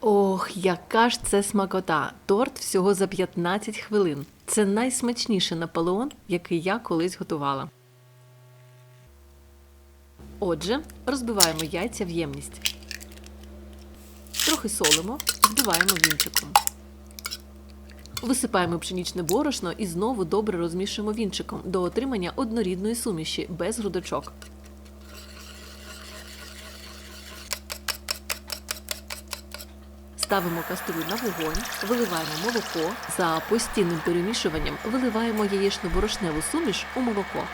Ох, яка ж це смакота! Торт всього за 15 хвилин. Це найсмачніший Наполеон, який я колись готувала. Отже, розбиваємо яйця в ємність. Трохи солимо, збиваємо вінчиком. Висипаємо пшенічне борошно і знову добре розмішуємо вінчиком до отримання однорідної суміші без грудочок. Ставимо каструлю на вогонь, виливаємо молоко. За постійним перемішуванням виливаємо яєчно-борошневу суміш у молоко.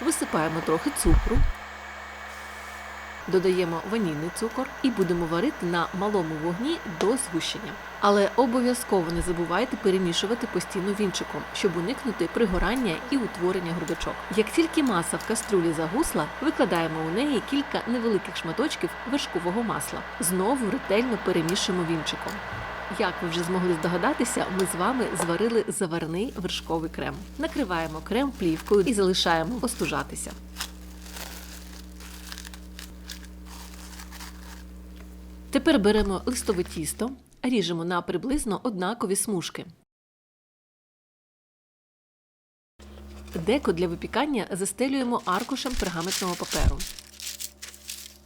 Висипаємо трохи цукру. Додаємо ванільний цукор і будемо варити на малому вогні до згущення. Але обов'язково не забувайте перемішувати постійно вінчиком, щоб уникнути пригорання і утворення грудочок. Як тільки маса в кастрюлі загусла, викладаємо у неї кілька невеликих шматочків вершкового масла. Знову ретельно перемішуємо вінчиком. Як ви вже змогли здогадатися, ми з вами зварили заварний вершковий крем. Накриваємо крем плівкою і залишаємо остужатися. Тепер беремо листове тісто, ріжемо на приблизно однакові смужки. Деко для випікання застелюємо аркушем пергаментного паперу.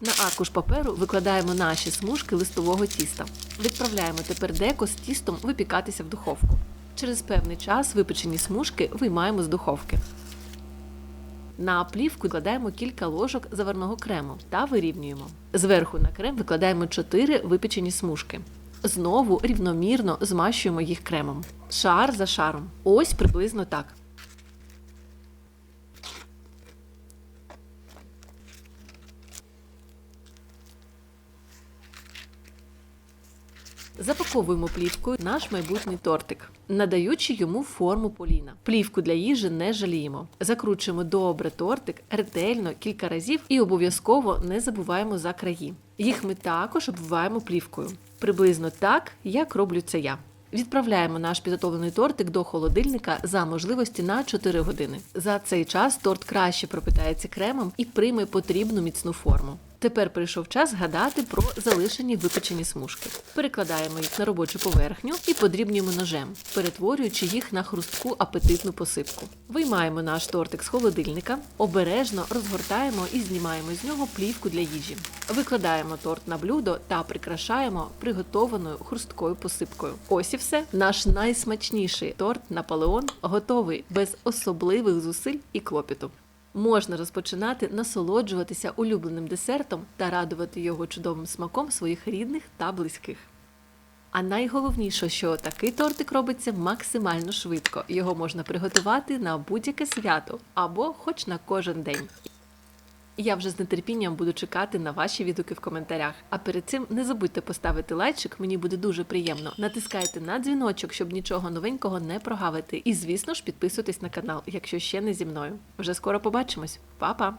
На аркуш паперу викладаємо наші смужки листового тіста. Відправляємо тепер деко з тістом випікатися в духовку. Через певний час випечені смужки виймаємо з духовки. На плівку кладаємо кілька ложок заварного крему та вирівнюємо. Зверху на крем викладаємо 4 випечені смужки. Знову рівномірно змащуємо їх кремом. Шар за шаром. Ось приблизно так. Запаковуємо плівкою наш майбутній тортик, надаючи йому форму поліна. Плівку для їжі не жаліємо. Закручуємо добре тортик ретельно кілька разів і обов'язково не забуваємо за краї. Їх ми також обвиваємо плівкою, приблизно так, як роблю це я. Відправляємо наш підготовлений тортик до холодильника за можливості на 4 години. За цей час торт краще пропитається кремом і прийме потрібну міцну форму. Тепер прийшов час згадати про залишені випечені смужки. Перекладаємо їх на робочу поверхню і подрібнюємо ножем, перетворюючи їх на хрустку апетитну посипку. Виймаємо наш тортик з холодильника, обережно розгортаємо і знімаємо з нього плівку для їжі. Викладаємо торт на блюдо та прикрашаємо приготованою хрусткою посипкою. Ось і все. Наш найсмачніший торт Наполеон готовий без особливих зусиль і клопіту. Можна розпочинати насолоджуватися улюбленим десертом та радувати його чудовим смаком своїх рідних та близьких. А найголовніше, що такий тортик робиться максимально швидко. Його можна приготувати на будь-яке свято або хоч на кожен день. Я вже з нетерпінням буду чекати на ваші відгуки в коментарях. А перед цим не забудьте поставити лайчик, мені буде дуже приємно. Натискайте на дзвіночок, щоб нічого новенького не прогавити. І, звісно ж, підписуйтесь на канал, якщо ще не зі мною. Вже скоро побачимось. Па-па!